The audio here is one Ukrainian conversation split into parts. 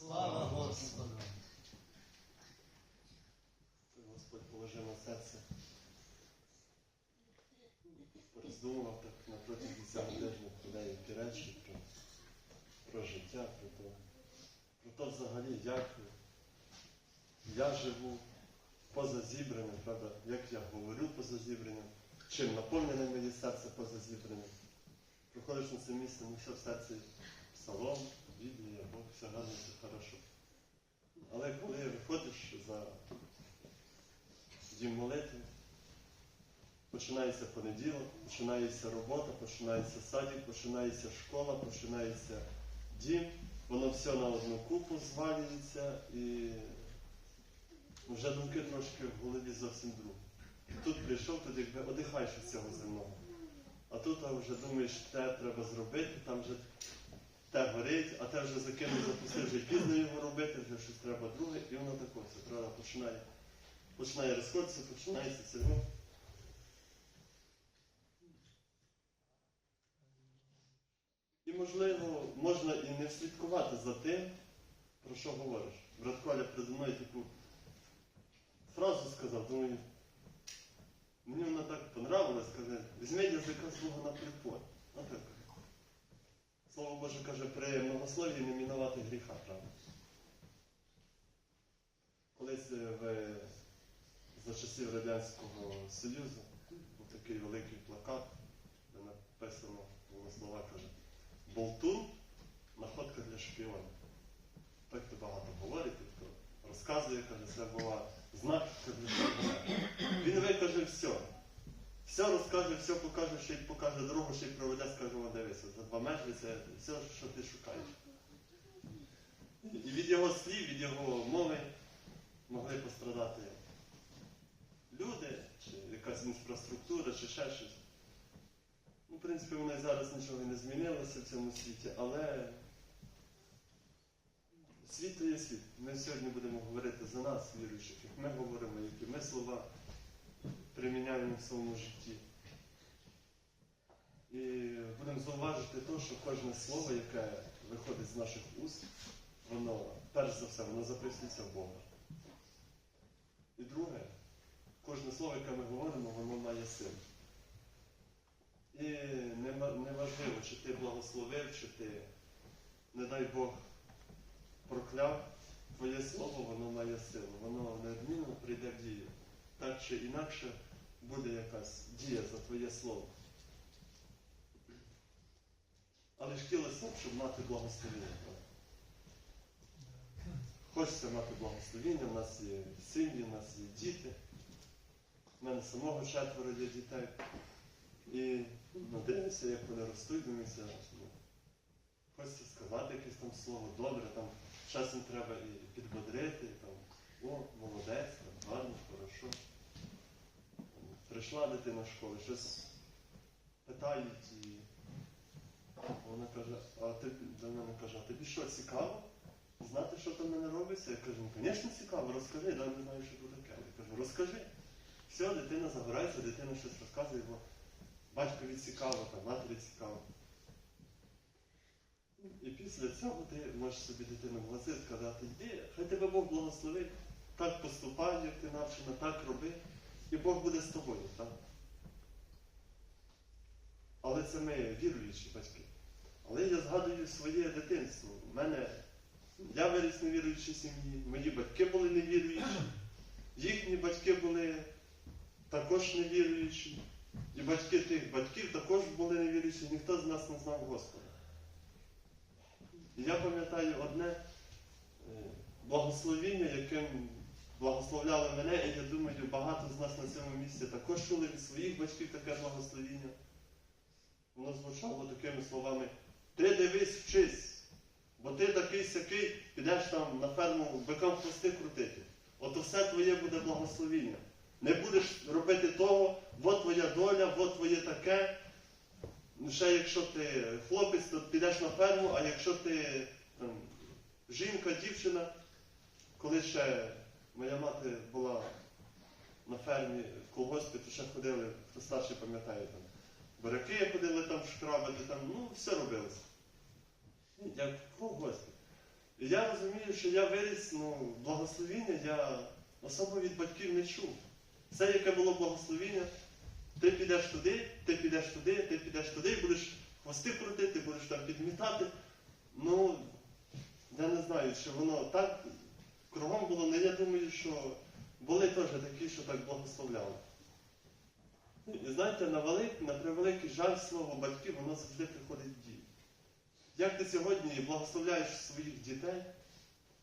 Слава Господу! Господь положив на серце. Роздумував так на протязі цього тижня про речі, про, про життя, про то, про то взагалі, як я живу поза зібраним, правда, як я говорю поза зібраним, чим наповнене моє серце поза зібраним. Приходиш на це місце, ну все в серці псалом, Біблія, Бог, все гарно. Але коли виходиш за дім молитви, починається понеділок, починається робота, починається садик, починається школа, починається дім, воно все на одну купу звалюється і вже думки трошки в голові зовсім друг. Тут прийшов, тут якби одихаєш від цього земного. А тут а вже думаєш, те треба зробити, там вже те горить, а те вже закинув, запустив, вже пізно його робити, вже щось треба друге, і воно таке все, правда, починає починає розходитися, починається цього. І, можливо, можна і не слідкувати за тим, про що говориш. Брат Коля передо мною таку фразу сказав, думаю, мені вона так понравилась, каже, візьми язика свого на припой. А так. Слово Боже каже, при многослові не мінувати гріха, правда? Колись е, в за часів Радянського Союзу був такий великий плакат, де написано на слова каже Болтун находка для шпіона. Так хто багато говорить, хто розказує, каже, це була знахідка для шпіона. Він викаже все. Все розкаже, все покаже, ще й покаже дорогу, ще й проведе, скаже, о, дивися, за два метри це все, що ти шукаєш. І від його слів, від його мови могли пострадати люди, чи якась інфраструктура, чи ще щось. Ну, в принципі, воно і зараз нічого не змінилося в цьому світі, але світ то є світ. Ми сьогодні будемо говорити за нас, віруючих, як ми говоримо, які ми слова приміняємо в своєму житті. І будемо зауважити те, що кожне слово, яке виходить з наших уст, воно, перш за все, воно записується в Бога. І друге, кожне слово, яке ми говоримо, воно має силу. І неважливо, чи ти благословив, чи ти, не дай Бог, прокляв, твоє слово, воно має силу, воно неодмінно прийде в дію. Так чи інакше буде якась дія за твоє слово. Але ж хотілося, б, щоб мати благословення. Хочеться мати благословення, у нас є сім'ї, у нас є діти. У мене самого четверо є дітей. І ну, дивимося, як вони ростуть, дивимося, ну, хочеться сказати якесь там слово добре, там часом треба і підбодрити, і там, о, молодець, там, гарно, хорошо. Прийшла дитина в школу, щось питають і вона каже, а ти до мене каже, а тобі що, цікаво? Знати, що там мене робиться? Я кажу, ну, звісно, цікаво, розкажи, да, не знаю, що буде таке. Я кажу, розкажи. Все, дитина загорається, дитина щось розказує, бо батькові цікаво, там, матері цікаво. І після цього ти можеш собі дитину в глази сказати, йди, хай тебе Бог благословить, так поступай, як ти навчена, так роби, і Бог буде з тобою. так? Але це ми віруючі батьки. Але я згадую своє дитинство. У мене я виріс невіруючій сім'ї, мої батьки були невіруючі, їхні батьки були також невіруючі. І батьки тих батьків також були невіруючі, ніхто з нас не знав Господа. І я пам'ятаю одне е, благословіння, яким благословляли мене, і я думаю, багато з нас на цьому місці також чули від своїх батьків таке благословіння. Воно звучало такими словами, ти дивись, вчись, бо ти такий сякий, підеш там на ферму бикам хвости крутити. Ото все твоє буде благословіння. Не будеш робити того, от твоя доля, от твоє таке. Ну, ще якщо ти хлопець, то підеш на ферму, а якщо ти там, жінка, дівчина, коли ще моя мати була на фермі в колгоспі, то ще ходили, хто старший пам'ятає там. Бараки ходили там шкрабити, там, ну, все робилося. Як в колгоспі. І я розумію, що я виріс, ну, благословіння я особо від батьків не чув. Все, яке було благословіння, ти підеш туди, ти підеш туди, ти підеш туди, будеш хвости крутити, будеш там підмітати. Ну, я не знаю, чи воно так кругом було, але я думаю, що були теж такі, що так благословляли. І знаєте, на, велик, на превеликий жаль слово батьків, воно завжди приходить в дію. Як ти сьогодні благословляєш своїх дітей,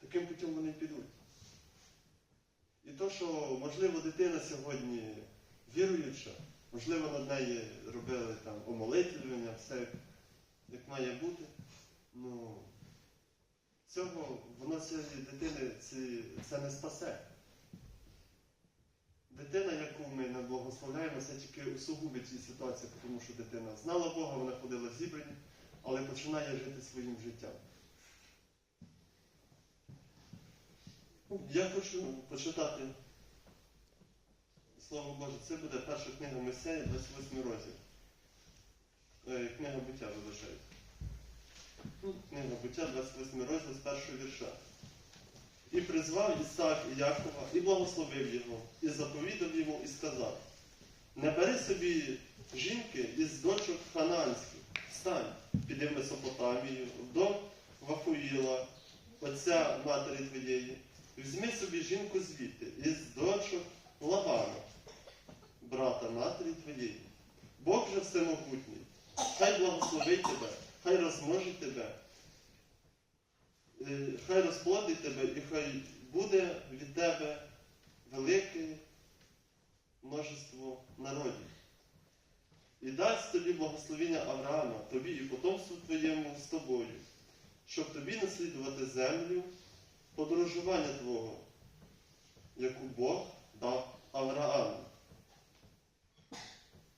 таким путем вони підуть. І то, що, можливо, дитина сьогодні віруюча, можливо, над нею робили там все як має бути, ну, цього воно цієї дитини це, це не спасе. Дитина, яку ми не благословляємо, це тільки усугубить цю ситуацію, тому що дитина знала Бога, вона ходила зібрані, але починає жити своїм життям. Я хочу почитати Слово Боже, це буде перша книга Месея, 28 розділ. Е, Книга буття вибачаю. Ну, Книга буття, 28 розділ з першого вірша. І призвав Ісаак і Якова, і благословив його, і заповідав йому, і сказав: Не бери собі жінки із дочок хананських, встань, піди в Месопотамію, в дом Вафуїла, отця матері твоєї, візьми собі жінку звідти, із дочок Лавана, брата матері твоєї. Бог же всемогутній, хай благословить тебе, хай розмножить тебе, е, хай розплодить тебе, і хай буде від тебе велике множество народів. І дасть тобі благословення Авраама, тобі і потомству твоєму з тобою, щоб тобі наслідувати землю подорожування твого, яку Бог дав Аврааму.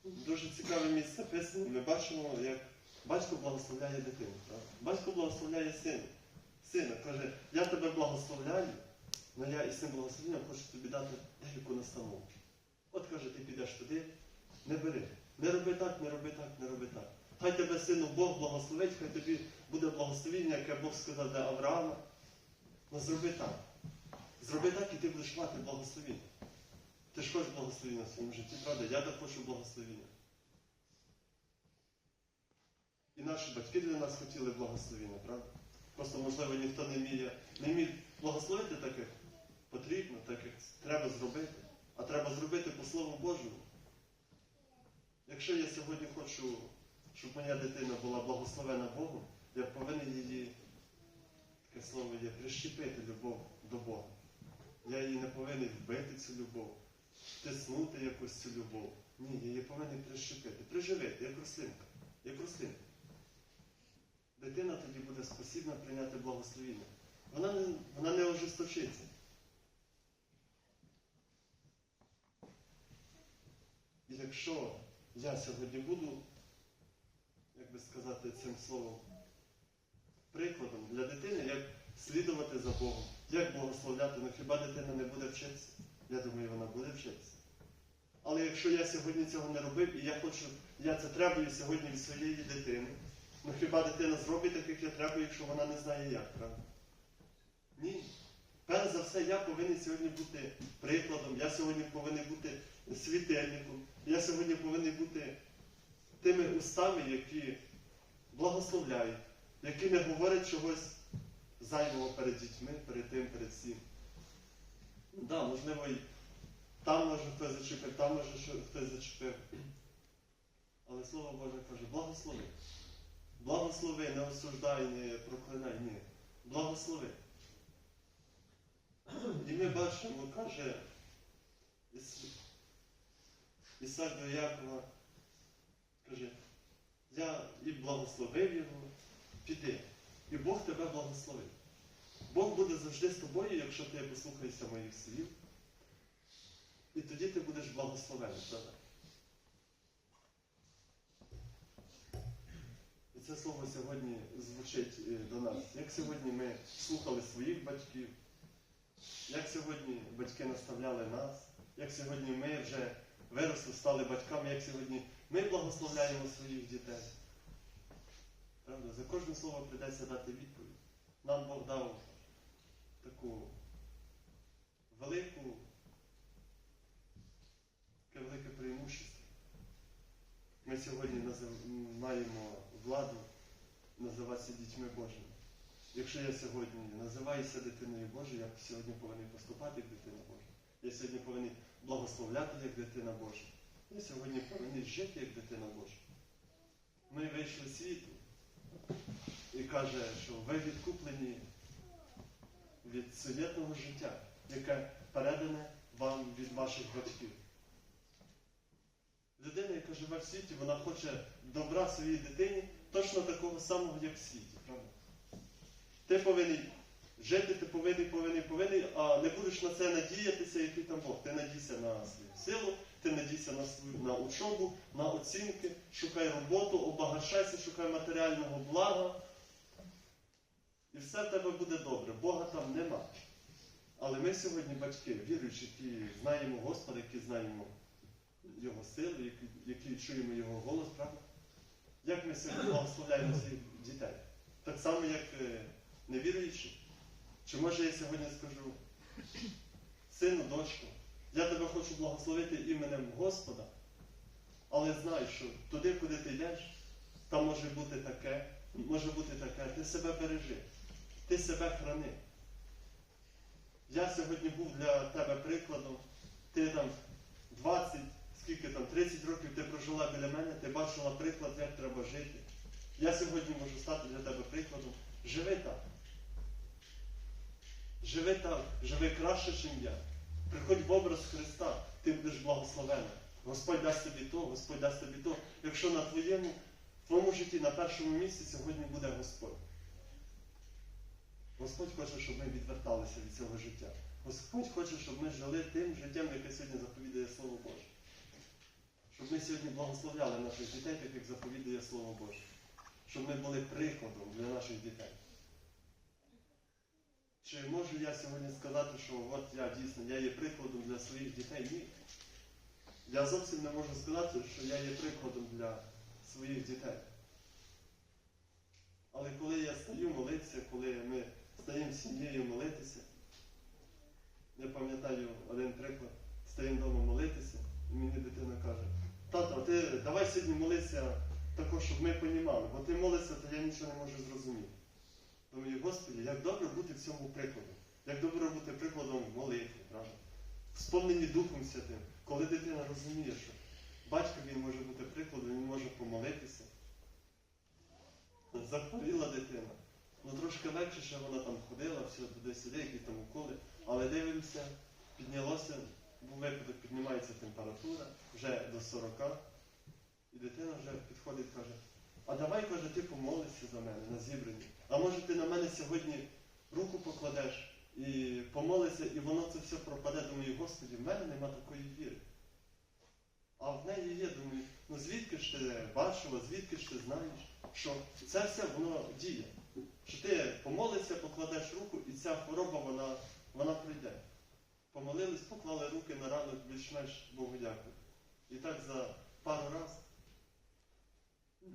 Дуже цікаве місце писання. Ми бачимо, як батько благословляє дитину. правда? Батько благословляє сина. Сина каже, я тебе благословляю, але я із цим благословенням хочу тобі дати деяку настанову. От каже, ти підеш туди, не бери. Не роби так, не роби так, не роби так. Хай тебе, сину, Бог благословить, хай тобі буде благословіння, яке Бог сказав для Авраама. Ну зроби так. Зроби так, і ти будеш мати благословіння. Ти ж хочеш благословіння в своєму житті, правда? Я так хочу благословіння. І наші батьки для нас хотіли благословіння, правда? Просто, можливо, ніхто не вміє, не вміє благословити так, як потрібно, так як треба зробити. А треба зробити по Слову Божому. Якщо я сьогодні хочу, щоб моя дитина була благословена Богом, я повинен її, таке слово є, прищепити любов до Бога. Я її не повинен вбити цю любов, тиснути якусь цю любов. Ні, я її повинен прищепити, приживити, як рослинка, як рослинка. Дитина тоді буде спосібна прийняти благословіння. Вона не, вона не ожесточиться. І якщо я сьогодні буду, як би сказати цим словом, прикладом для дитини, як слідувати за Богом, як благословляти, ну хіба дитина не буде вчитися? Я думаю, вона буде вчитися. Але якщо я сьогодні цього не робив, і я хочу, я це требую сьогодні від своєї дитини, ну хіба дитина зробить так, як я требую, якщо вона не знає як, правда? Ні. Перш за все, я повинен сьогодні бути прикладом, я сьогодні повинен бути світильником, я сьогодні повинен бути тими устами, які благословляють, які не говорять чогось зайвого перед дітьми, перед тим, перед всім. Так, да, можливо, і там може хтось зачепив, там може хтось зачепив. Але Слово Боже каже, благослови. Благослови, не осуждай, не проклинай, ні. Благослови. І ми бачимо, каже Іс... Ісак до Якова, каже, я і благословив його, піди. І Бог тебе благословив. Бог буде завжди з тобою, якщо ти послухаєшся моїх слів. І тоді ти будеш благословений, правда? І це слово сьогодні звучить е, до нас. Як сьогодні ми слухали своїх батьків, як сьогодні батьки наставляли нас, як сьогодні ми вже виросли, стали батьками, як сьогодні ми благословляємо своїх дітей. Правда? За кожне слово прийдеться дати відповідь. нам Бог дав таку велику, таке велике преимущество. Ми сьогодні маємо владу називатися дітьми Божими. Якщо я сьогодні називаюся дитиною Божою, я сьогодні повинен поступати як дитина Божа. Я сьогодні повинен благословляти як дитина Божа. Я сьогодні повинен жити як дитина Божа. Ми вийшли світу і каже, що ви відкуплені від совєтного життя, яке передане вам від ваших батьків. Людина, яка живе в світі, вона хоче добра своїй дитині точно такого самого, як в світі, правда? Ти повинен жити, ти повинен, повинен, повинен, а не будеш на це надіятися, який там Бог. Ти надійся на свою силу, ти надійся на свою на учобу, на оцінки, шукай роботу, обагашайся, шукай матеріального блага. І все в тебе буде добре. Бога там нема. Але ми сьогодні батьки, віруючі, які знаємо Господа, які знаємо Його силу, які, чуємо Його голос, правда? Як ми сьогодні благословляємо своїх дітей? Так само, як е, невіруючі. Чи може я сьогодні скажу, сину, дочко, я тебе хочу благословити іменем Господа, але знай, що туди, куди ти йдеш, там може бути таке, може бути таке, ти себе бережи, ти себе храни. Я сьогодні був для тебе прикладом, ти там 20, скільки там, 30 років ти прожила біля мене, ти бачила приклад, як треба жити. Я сьогодні можу стати для тебе прикладом. Живи так. Живи так, живи краще, ніж я. Приходь в образ Христа, ти будеш благословений. Господь дасть тобі то, Господь дасть тобі то. Якщо на твоєму, твоєму житті на першому місці сьогодні буде Господь. Господь хоче, щоб ми відверталися від цього життя. Господь хоче, щоб ми жили тим життям, яке сьогодні заповідує Слово Боже. Щоб ми сьогодні благословляли наших дітей, так як заповідує Слово Боже. Щоб ми були прикладом для наших дітей. Чи можу я сьогодні сказати, що от я дійсно я є прикладом для своїх дітей? Ні. Я зовсім не можу сказати, що я є прикладом для своїх дітей. Але коли я стаю молитися, коли ми стаємо сім'єю молитися, я пам'ятаю один приклад, стаємо вдома молитися, і мені дитина каже, тато, ти давай сьогодні молися також, щоб ми понімали, бо ти молишся, то я нічого не можу зрозуміти. Думаю, Господи, як добре бути в цьому прикладом, як добре бути прикладом правда? В Духом Святим, коли дитина розуміє, що батько він може бути прикладом, він може помолитися. Захворіла дитина. Ну трошки легше, що вона там ходила, все туди-сюди, якісь там уколи, але дивимося, піднялося, випадок, піднімається температура вже до 40, і дитина вже підходить і каже, а давай, каже, ти помолишся за мене на зібранні. А може ти на мене сьогодні руку покладеш і помолишся, і воно це все пропаде. Думаю, Господі, в мене нема такої віри. А в неї є, думаю, ну звідки ж ти бачила, звідки ж ти знаєш, що це все воно діє. Що ти помолишся, покладеш руку, і ця хвороба вона, вона прийде. Помолились, поклали руки на ранок, більш-менш Богу дякую. І так за пару разів.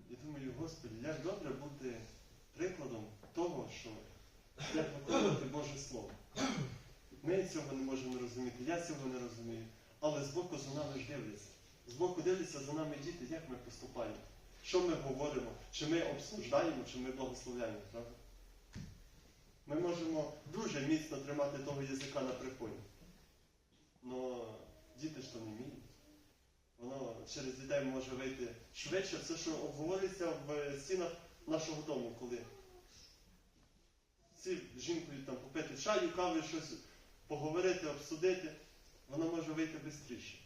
І думаю, Господи, як добре бути прикладом того, що як виконувати Боже Слово. Ми цього не можемо розуміти, я цього не розумію. Але збоку за нами ж дивляться. Збоку дивляться за нами діти, як ми поступаємо, що ми говоримо, чи ми обсуждаємо, чи ми благословляємо, правда? Ми можемо дуже міцно тримати того язика на припоні. Но діти ж то не вміють. Воно через дітей може вийти швидше. Все, що обговорюється в стінах нашого дому, коли ці жінкою там попити чаю, кави, щось поговорити, обсудити, воно може вийти швидше.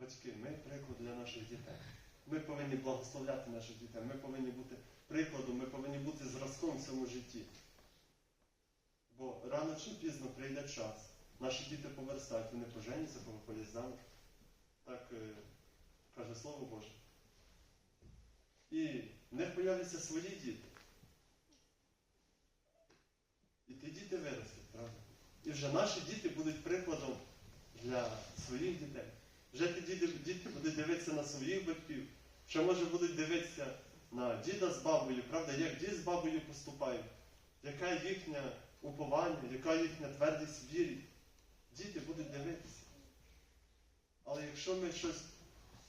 Батьки, ми приклад для наших дітей. Ми повинні благословляти наших дітей, ми повинні бути прикладом, ми повинні бути зразком в цьому житті. Бо рано чи пізно прийде час. Наші діти поверстають, вони поженяться, повиходять замуж. Так е, каже Слово Боже. І в них появляться свої діти. І ті діти виростуть, правда? І вже наші діти будуть прикладом для своїх дітей. Вже ті діти, діти будуть дивитися на своїх батьків, ще може будуть дивитися на діда з бабою, правда, як дід з бабою поступають, яка їхня уповання, яка їхня твердість вірі. Діти будуть дивитися. Але якщо ми щось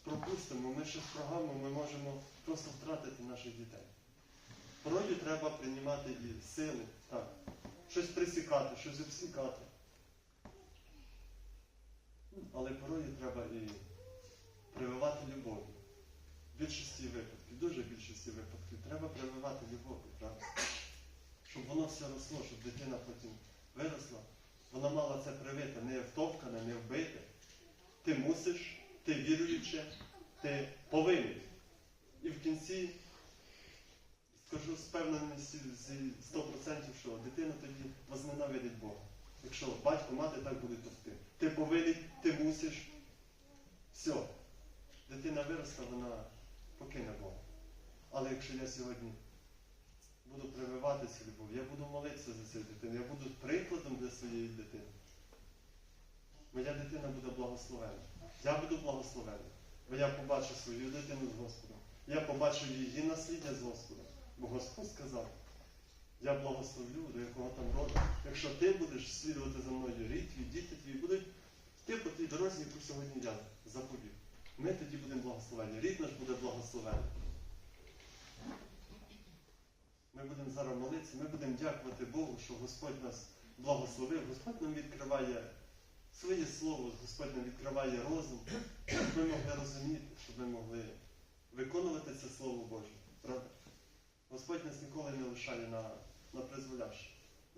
пропустимо, ми щось прогавимо, ми можемо просто втратити наших дітей. Порою треба приймати і сили, так, щось присікати, щось обсікати. Але порою треба і прививати любов. В більшості випадків, дуже більшості випадків, треба прививати любов, правда? Щоб воно все росло, щоб дитина потім виросла. Вона мала це привити, не втовкане, не вбите. Ти мусиш, ти віруючи, ти повинен. І в кінці скажу з певненістю з 100%, що дитина тоді возненавидить Бога. Якщо батько, мати так будуть товкти. Ти повинен, ти мусиш. Все. Дитина виросла, вона покине Бога. Але якщо я сьогодні буду прививати цю любов, я буду молитися за цю дитину, я буду прикладом для своєї дитини. Моя дитина буде благословена. Я буду благословений. Бо я побачу свою дитину з Господом. Я побачу її насліддя з Господом. Бо Господь сказав, я благословлю до якого там роду. Якщо ти будеш слідувати за мною, рід твій, діти твої будуть йти по тій дорозі, яку сьогодні я заповів. Ми тоді будемо благословені. Рід наш буде благословений. Ми будемо зараз молитися, ми будемо дякувати Богу, що Господь нас благословив, Господь нам відкриває своє слово, Господь нам відкриває розум, щоб ми могли розуміти, щоб ми могли виконувати це Слово Боже. Правда? Господь нас ніколи не лишає на, на призволяще.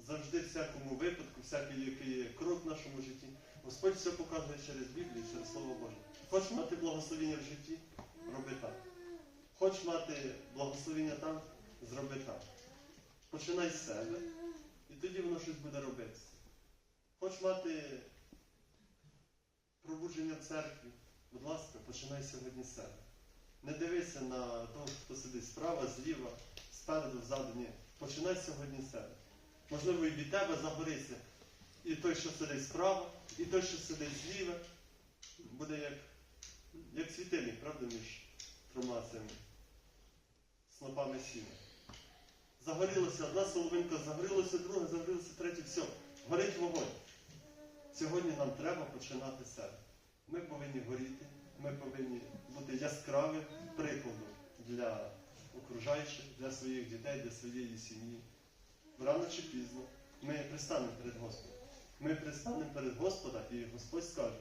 Завжди, в всякому випадку, всякий який крок в нашому житті, Господь все показує через Біблію, через Слово Боже. Хочеш мати благословення в житті? Роби так. Хочеш мати благословення там? Зроби так. Починай з себе, і тоді воно щось буде робитися. Хочеш мати пробудження в церкві, будь ласка, починай сьогодні з себе. Не дивися на того, хто сидить справа, зліва, спереду, ззаду. Ні. Починай сьогодні з себе. Можливо, і від тебе загориться і той, що сидить справа, і той, що сидить зліва, буде як, як світильник, правда, між трьома цими снопами сіна. Загорілася одна соловинка, загорілася друга, загорілася третя, все, горить вогонь. Сьогодні нам треба починати себе. Ми повинні горіти, ми повинні бути яскравим прикладом для окружаючих, для своїх дітей, для своєї сім'ї. Рано чи пізно ми пристанемо перед Господом. Ми пристанемо перед Господа і Господь скаже,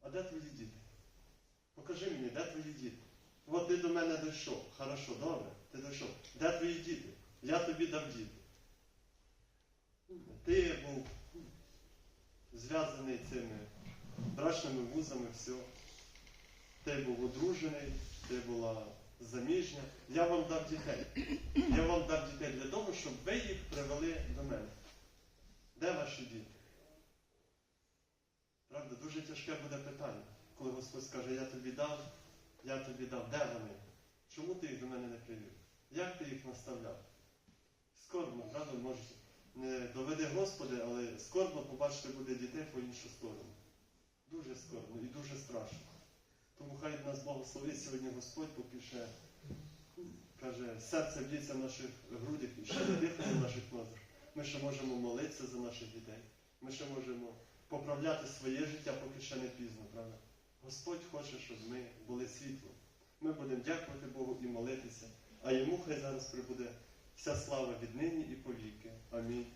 а де твої діти? Покажи мені, де твої діти? От ти до мене дійшов. Хорошо, добре, ти дійшов. Де твої діти? Я тобі дав діти. Ти був зв'язаний цими брачними вузами, все. Ти був одружений, ти була заміжня. Я вам дав дітей. Я вам дав дітей для того, щоб ви їх привели до мене. Де ваші діти? Правда, дуже тяжке буде питання, коли Господь скаже, я тобі дав, я тобі дав. Де вони? Чому ти їх до мене не привів? Як ти їх наставляв? Скорбно, правда, може, не доведе Господи, але скорбно побачити буде дітей по іншу сторону. Дуже скорбно і дуже страшно. Тому хай нас благословить сьогодні Господь, поки ще каже, серце б'ється в наших грудях і ще не дихає в наших ноздрах. Ми ще можемо молитися за наших дітей. Ми ще можемо поправляти своє життя, поки ще не пізно, правда? Господь хоче, щоб ми були світлом. Ми будемо дякувати Богу і молитися, а йому хай зараз прибуде вся слава віднині і повіки. Амінь.